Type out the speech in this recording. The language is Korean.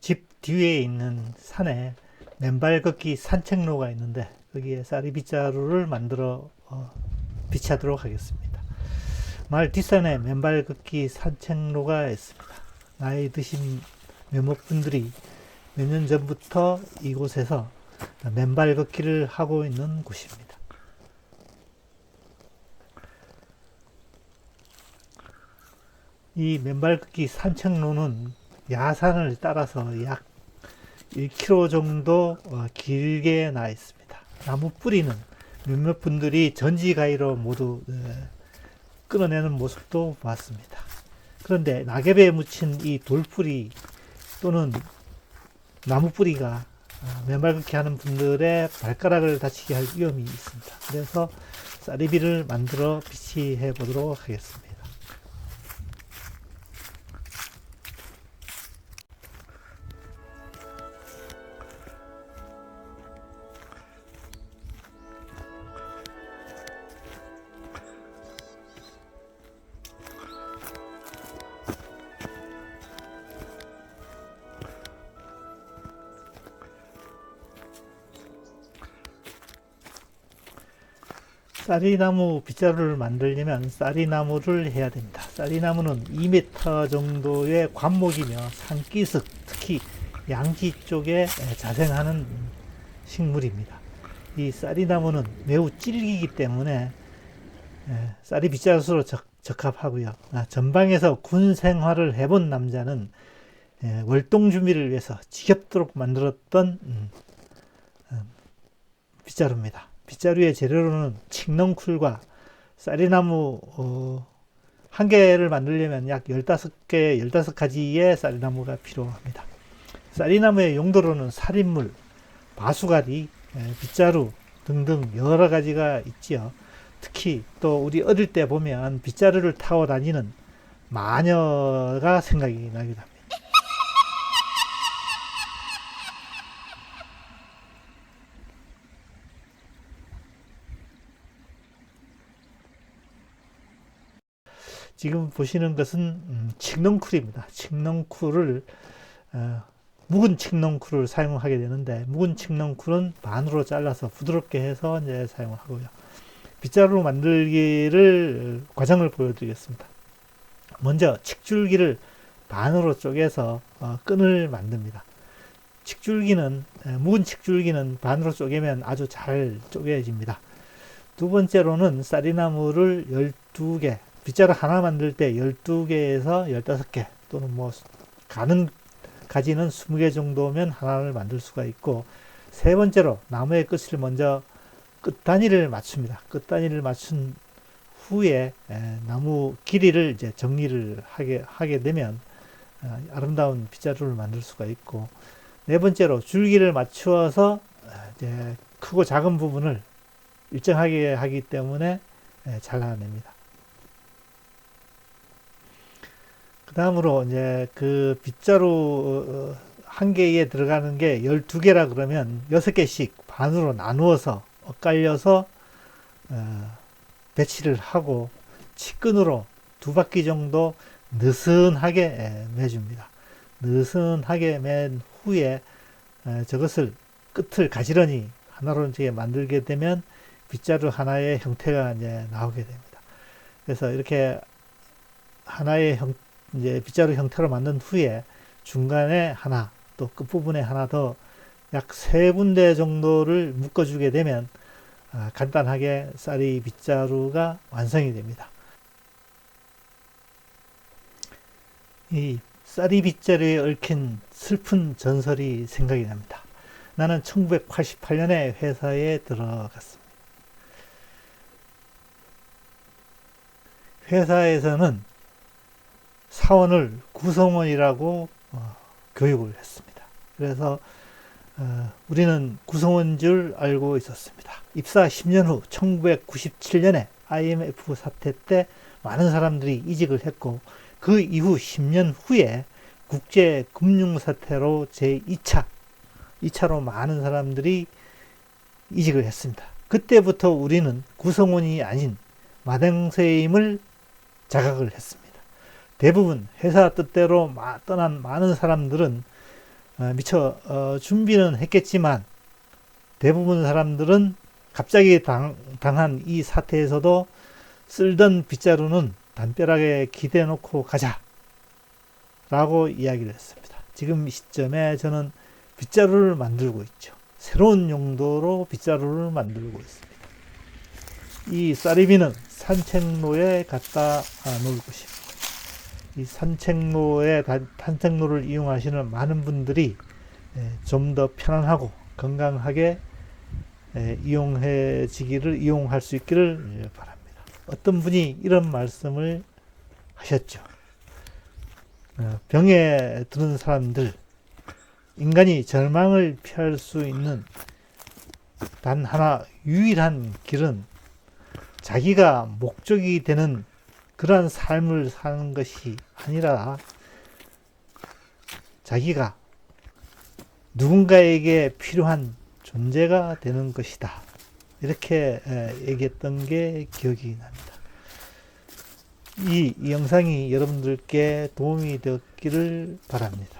집 뒤에 있는 산에 맨발 걷기 산책로가 있는데 거기에 쌀이 빗자루를 만들어 어, 비치하도록 하겠습니다. 마을 뒷산에 맨발 걷기 산책로가 있습니다. 나이 드신 몇몇 분들이 몇 년 전부터 이곳에서 맨발 걷기를 하고 있는 곳입니다. 이 맨발 걷기 산책로는 야산을 따라서 약 1km 정도 어, 길게 나 있습니다. 나무 뿌리는 몇몇 분들이 전지가위로 모두 어, 끊어내는 모습도 봤습니다. 그런데 낙엽에 묻힌 이 돌뿌리 또는 나무 뿌리가 어, 하는 분들의 발가락을 다치게 할 위험이 있습니다. 그래서 쌀이비를 만들어 비치해 보도록 하겠습니다. 쌀이나무 빗자루를 만들려면 쌀이나무를 해야 됩니다. 쌀이나무는 2m 정도의 관목이며 산기슭, 특히 양지 쪽에 자생하는 식물입니다. 이 쌀이나무는 매우 질기기 때문에 에, 쌀이 빗자루로 적, 적합하고요. 아, 전방에서 군 생활을 해본 남자는 에, 월동 준비를 위해서 지겹도록 만들었던 음, 음, 빗자루입니다. 빗자루의 재료로는 칡넝쿨과 쌀이나무 어, 한 개를 만들려면 약 15개, 15가지의 쌀이나무가 필요합니다. 쌀이나무의 용도로는 살인물, 마수가리, 에, 빗자루 등등 여러 가지가 있지요. 특히 또 우리 어릴 때 보면 빗자루를 타고 다니는 마녀가 생각이 합니다. 지금 보시는 것은 음, 칡넝쿨입니다. 칡넝쿨을 어, 묵은 칡넝쿨을 사용하게 되는데 묵은 칡넝쿨은 반으로 잘라서 부드럽게 해서 이제 사용을 하고요. 빗자루 만들기를 과정을 보여드리겠습니다. 먼저 칡줄기를 반으로 쪼개서 어, 끈을 만듭니다. 칡줄기는 에, 묵은 칡줄기는 반으로 쪼개면 아주 잘 쪼개집니다. 두 번째로는 쌀이나무를 12개 빗자루 하나 만들 때 12개에서 15개 또는 뭐 가는 가지는 20개 정도면 하나를 만들 수가 있고 세 번째로 나무의 끝을 먼저 끝 단위를 맞춥니다. 끝 단위를 맞춘 후에 에, 나무 길이를 이제 정리를 하게 하게 되면 어, 아름다운 빗자루를 만들 수가 있고 네 번째로 줄기를 맞추어서 이제 크고 작은 부분을 일정하게 하기 때문에 에, 잘라냅니다. 그 다음으로 이제 그 빗자루 어, 한 개에 들어가는 게 12개라 그러면 6개씩 반으로 나누어서 엇갈려서 어, 배치를 하고 치끈으로 두 바퀴 정도 느슨하게 매줍니다. 느슨하게 맨 후에 저것을 끝을 가지런히 하나로 이제 만들게 되면 빗자루 하나의 형태가 이제 나오게 됩니다. 그래서 이렇게 하나의 형, 이제 빗자루 형태로 만든 후에 중간에 하나 또 끝부분에 하나 더 약 세 군데 정도를 묶어주게 되면 아, 간단하게 쌀이 빗자루가 완성이 됩니다. 이 쌀이 빗자루에 얽힌 슬픈 전설이 생각이 납니다. 나는 1988년에 회사에 들어갔습니다. 회사에서는 사원을 구성원이라고 어, 교육을 했습니다. 그래서 어, 우리는 구성원 줄 알고 있었습니다. 입사 10년 후 1997년에 IMF 사태 때 많은 사람들이 이직을 했고 그 이후 10년 후에 국제 금융 사태로 제 2차 2차로 많은 사람들이 이직을 했습니다. 그때부터 우리는 구성원이 아닌 마당새임을 자각을 했습니다. 대부분 회사 뜻대로 떠난 많은 사람들은 어, 미처 어, 준비는 했겠지만 대부분 사람들은 갑자기 당, 당한 이 사태에서도 쓸던 빗자루는 담벼락에 기대 놓고 가자 라고 이야기를 했습니다. 지금 이 시점에 저는 빗자루를 만들고 있죠. 새로운 용도로 빗자루를 만들고 있습니다. 이 쌀이비는 산책로에 갖다 아, 놓을 것입니다. 이 산책로에 다- 산책로를 이용하시는 많은 분들이 좀 더 편안하고 건강하게 에, 이용해지기를 이용할 수 있기를 예, 바랍니다. 어떤 분이 이런 말씀을 하셨죠. 어, 병에 드는 사람들 인간이 절망을 피할 수 있는 단 하나 유일한 길은 자기가 목적이 되는 그러한 삶을 사는 것이 아니라 자기가 누군가에게 필요한 존재가 되는 것이다. 이렇게 에, 얘기했던 게 기억이 납니다. 이, 이 영상이 여러분들께 도움이 되었기를 바랍니다.